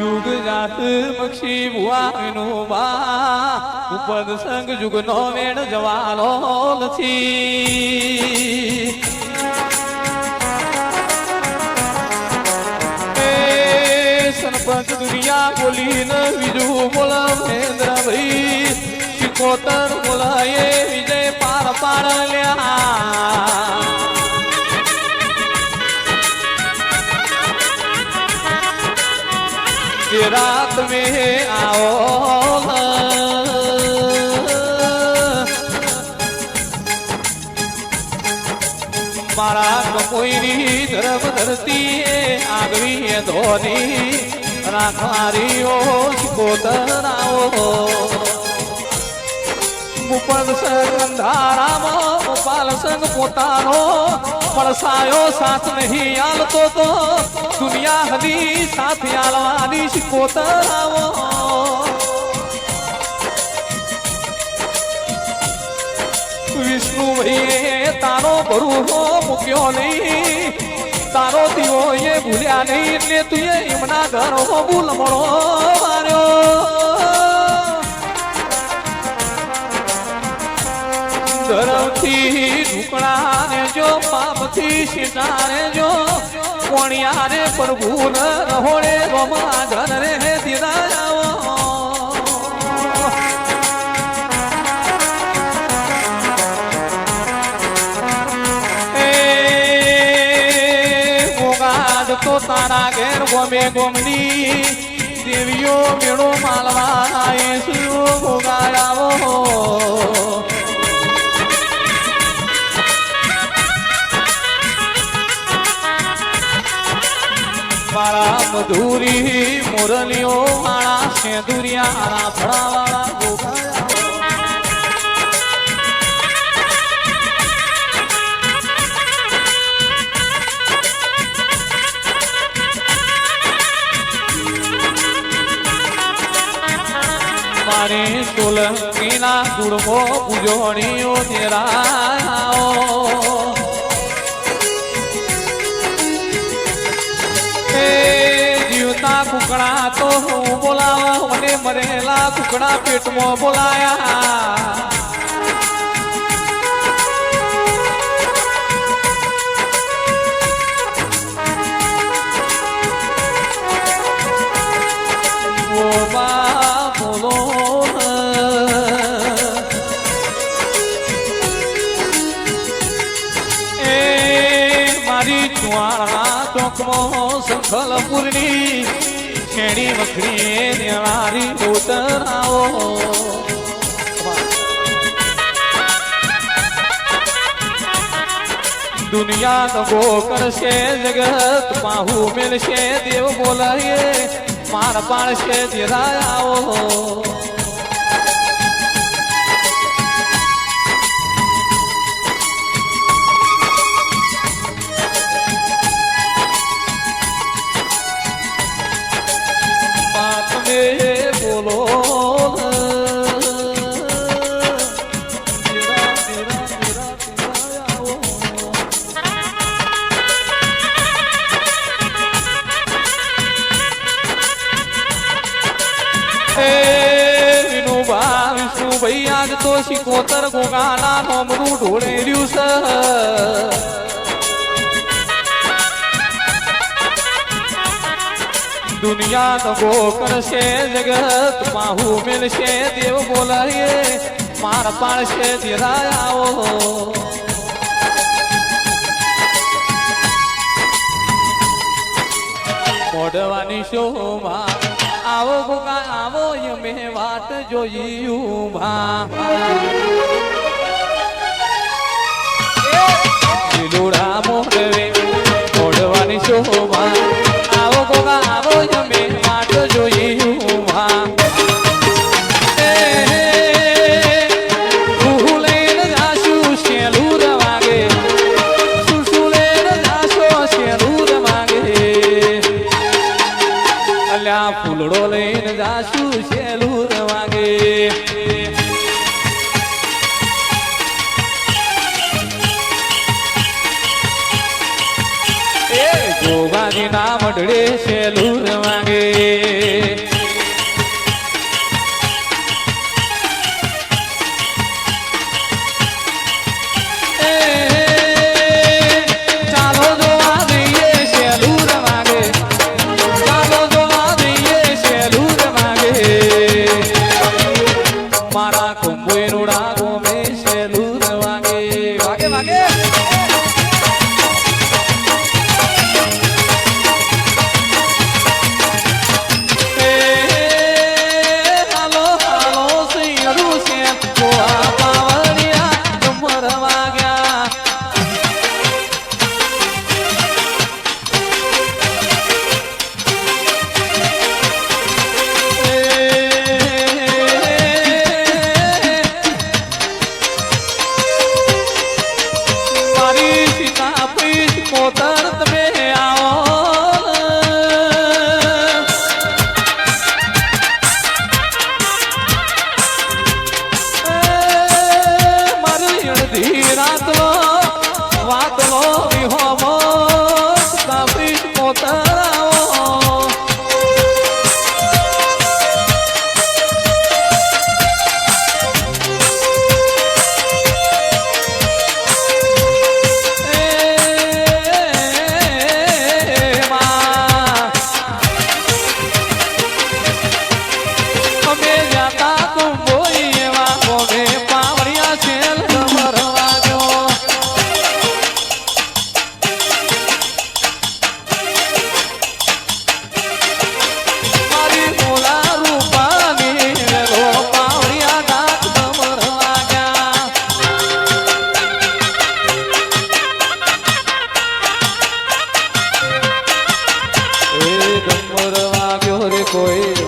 જુગ જાત મક્ષી ભુવાનું બા, ઉપદ સંગ જુગનો મેળ જવાનો નથી. સરપંચ દુનિયા બોલીને બીજું બોલ મહેન્દ્રભાઈ શિકોતર બોલાય વિજય પાર પાડલ્યા. કે રાત में आओ મારા કપોઈની ધર્મ ધરતી આગવી ધોની રાખવારીઓ શિકોતરાઓ મુપદ સંગ ધારામાં ગોપાલ સંગ પોતાનો પડસાયો સાથ નહીં આલતો તો દુનિયા હદી સાથ આલવાની શિકોતરાવો વિષ્ણુ ભાઈએ તારો ભરૂહો મૂક્યો નહીં. તારો દીવો એ ભૂલ્યા નહીં, એટલે તું એમના ઘર ભૂલ મળો. ધરમથી ઢુકડા ને જો પાપથી સીતાને જો કોણિયારે પ્રભુ ન રહોડે રોમા ધન રે દીદા ગોગાદ તો તારા ઘેર ગોમે ગોમની દેવીઓ મેળો માલવા આવીશું મારા મધુરી મુરલીઓ માળા સેંદુરિયા રાફડા વાળા ગોગાયા મારે સોલંકીના ગુડમો પૂજોણીઓ તેરાઓ કુકડા તો હું બોલાવા મને મરેલા કુકડા પેટમાં બોલાયા. મારી ચુવાણા ચોકમો સંખલપુરની છેડી વખરી નેવારી ઉતરાવો દુનિયા દગો કરશે જગત બાહુ મેળશે, દેવ બોલાય માર પાડશે ધીરાયાઓ બાત એ વિનુભા વિષ્ણુભાઈ આજ તો શિકોતર ગોગાના નોમનું ઢોળેર્યું છે. દુનિયા દગો કરશે જગત પાહુ મેલશે, દેવ બોલાય માર પાડશે ધીરાયાઓ મોઢવાની શોભા આવો ભૂકા આવો યમે વાટ જોઈ ઊભા. એ સેલુર નામ serenata. કોઈ